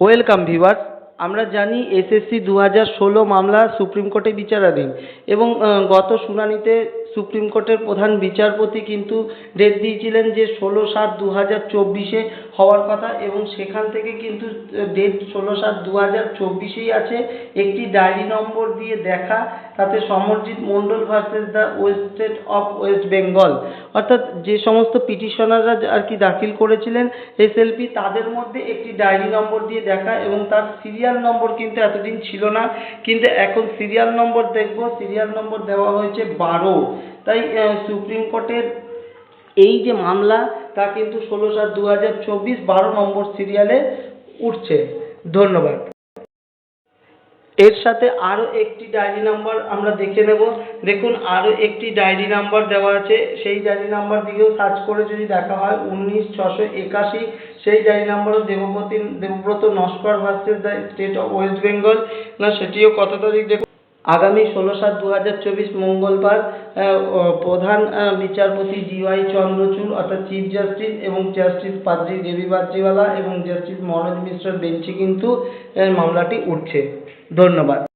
Welcome viewers আমরা জানি SSC দু হাজার ষোলো মামলা সুপ্রিম কোর্টে বিচারাধীন এবং গত শুনানিতে সুপ্রিম কোর্টের প্রধান বিচারপতি কিন্তু ডেট দিয়েছিলেন যে ষোলো সাত দু হাজার চব্বিশে হওয়ার কথা এবং সেখান থেকে কিন্তু ডেট ষোলো সাত দু হাজার চব্বিশেই আছে। একটি ডায়েরি নম্বর দিয়ে দেখা, তাতে Samarjit Mondal versus the west state of West Bengal অর্থাৎ যে সমস্ত পিটিশনাররা আর কি দাখিল করেছিলেন এসএলপি তাদের মধ্যে একটি ডায়েরি নম্বর দিয়ে দেখা এবং তার সিরিয়াল নম্বর কিন্তু এতদিন ছিল না, কিন্তু এখন সিরিয়াল নম্বর দেখব। সিরিয়াল নম্বর দেওয়া হয়েছে বারো। তাই সুপ্রিম কোর্টের এই যে মামলা, তা কিন্তু ষোলো সাত দু হাজার চব্বিশ বারো নম্বর সিরিয়ালে উঠছে। ধন্যবাদ। এর সাথে আরও একটি ডায়েরি নাম্বার আমরা দেখে নেব। দেখুন, আরও একটি ডায়েরি নাম্বার দেওয়া আছে। সেই ডায়েরি নাম্বার দিকেও সার্চ করে যদি দেখা হয়, উনিশ ছশো একাশি। সেই ডায়েরি নাম্বারও Debabrati Debabrata Naskar versus the state of West Bengal না, সেটিও কত তারিখ দেখুন? আগামী ষোলো সাত দু হাজার চব্বিশ মঙ্গলবার প্রধান বিচারপতি বিচারপতি ডিওয়াই চন্দ্রচূড় অর্থাৎ চিফ জাস্টিস এবং জাস্টিস পাদ্রী দেবী বাদ্রিওয়ালা এবং জাস্টিস মনোজ মিশ্র বেঞ্চে কিন্তু মামলাটি উঠছে। ধন্যবাদ।